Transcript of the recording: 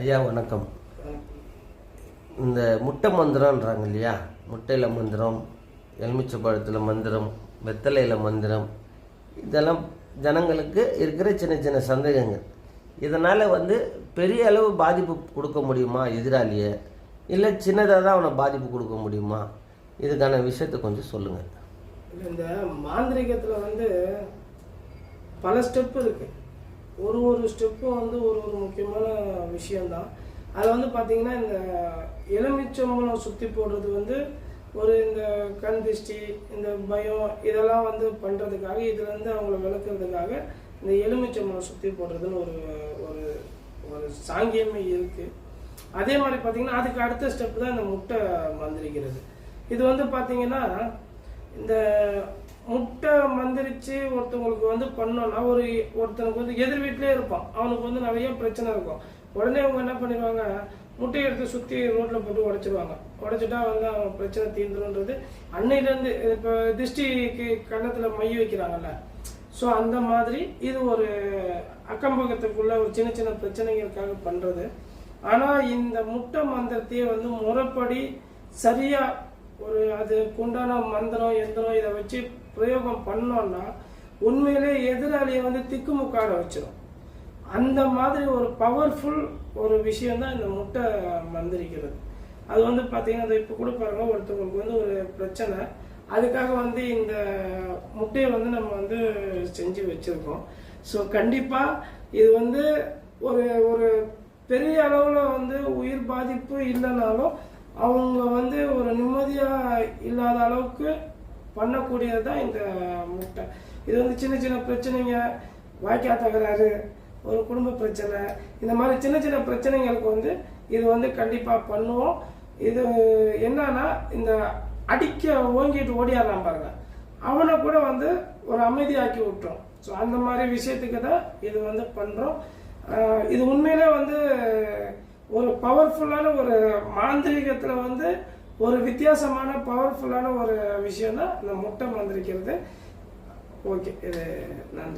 ஐயா வணக்கம். இந்த முட்டை மந்திரம்ன்றாங்க இல்லையா? முட்டையில் மந்திரம் எலுமிச்சை பழத்தில் மந்திரம் வெத்தலையில் மந்திரம் இதெல்லாம் ஜனங்களுக்கு இருக்கிற சின்ன சின்ன சந்தேகங்கள். இதனால் வந்து பெரிய அளவு பாதிப்பு கொடுக்க முடியுமா எதிராளியை? இல்லை சின்னதாக தான் அவனை பாதிப்பு கொடுக்க முடியுமா? இதுக்கான விஷயத்தை கொஞ்சம் சொல்லுங்கள் இந்த மாந்திரிகத்தில் வந்து பல ஸ்டெப் இருக்குது ஒரு ஒரு ஸ்டெப்பும் வந்து ஒரு ஒரு முக்கியமான விஷயம்தான். அதில் வந்து பார்த்தீங்கன்னா இந்த எலுமிச்சம்பழம் சுற்றி போடுறது வந்து ஒரு இந்த கண் திஷ்டி இந்த பயம் இதெல்லாம் வந்து பண்ணுறதுக்காக இதுலேருந்து அவங்கள விளக்குறதுக்காக இந்த எலுமிச்சம்பழம் சுற்றி போடுறதுன்னு ஒரு ஒரு ஒரு சாங்கியமே இருக்குது அதே மாதிரி பார்த்தீங்கன்னா அதுக்கு அடுத்த ஸ்டெப் தான் இந்த முட்டை மந்திரிக்கிறது. இது வந்து பார்த்தீங்கன்னா இந்த முட்டை மந்திரிச்சு ஒருத்தவங்களுக்கு வந்து பண்ணோன்னா ஒரு ஒருத்தனுக்கு வந்து எதிர் வீட்டிலே இருப்பான். அவனுக்கு வந்து நிறைய பிரச்சனை இருக்கும். உடனே அவங்க என்ன பண்ணிடுவாங்க? முட்டையை எடுத்து சுற்றி ரோட்டில் போட்டு உடச்சிடுவாங்க உடச்சிட்டா வந்து அவன் பிரச்சனை தீர்ந்துருன்றது. அன்னையிலேருந்து இப்போ திருஷ்டிக்கு கண்ணத்தில் மை வைக்கிறாங்கல்ல. ஸோ அந்த மாதிரி இது ஒரு அக்கம்பக்கத்துக்குள்ள ஒரு சின்ன சின்ன பிரச்சனைகளுக்காக பண்ணுறது ஆனால் இந்த முட்டை மந்திரத்தையே வந்து முறைப்படி சரியாக ஒரு அதுக்கு உண்டான மந்திரம் எந்திரம் இதை வச்சு பிரயோகம் பண்ணோம்னா உண்மையிலே எதிராளியை வந்து திக்குமுக்காட வச்சிடும் அந்த மாதிரி ஒரு பவர்ஃபுல் ஒரு விஷயம் தான் இந்த முட்டை மந்திரிக்கிறது. அது வந்து பார்த்தீங்கன்னா இப்போ கூட பாருங்க ஒருத்தவங்களுக்கு வந்து ஒரு பிரச்சனை. அதுக்காக வந்து இந்த முட்டையை வந்து நம்ம வந்து செஞ்சு வச்சுருக்கோம். ஸோ கண்டிப்பாக இது வந்து ஒரு ஒரு பெரிய அளவில் வந்து உயிர் பாதிப்பு இல்லைனாலும் அவங்க வந்து ஒரு நிம்மதியாக இல்லாத அளவுக்கு பண்ணக்கூடியது தான் இந்த முட்டை. இது வந்து சின்ன சின்ன பிரச்சனைங்க. வாய்க்கா தகராறு ஒரு குடும்ப பிரச்சனை. இந்த மாதிரி சின்ன சின்ன பிரச்சனைகளுக்கு வந்து இது வந்து கண்டிப்பாக பண்ணுவோம். இது என்னன்னா இந்த அடிக்க ஓங்கிட்டு ஓடியாடலாம் பாருங்க. அவனை கூட வந்து ஒரு அமைதியாக்கி விட்டுரும் ஸோ அந்த மாதிரி விஷயத்துக்கு தான் இது வந்து பண்ணுறோம் இது உண்மையிலே வந்து ஒரு பவர்ஃபுல்லான ஒரு மாந்திரீகத்தில் வந்து ஒரு வித்தியாசமான பவர்ஃபுல்லான ஒரு விஷயம் தான் இந்த முட்டை மந்திரிக்கிறது. ஓகே இது நன்றி.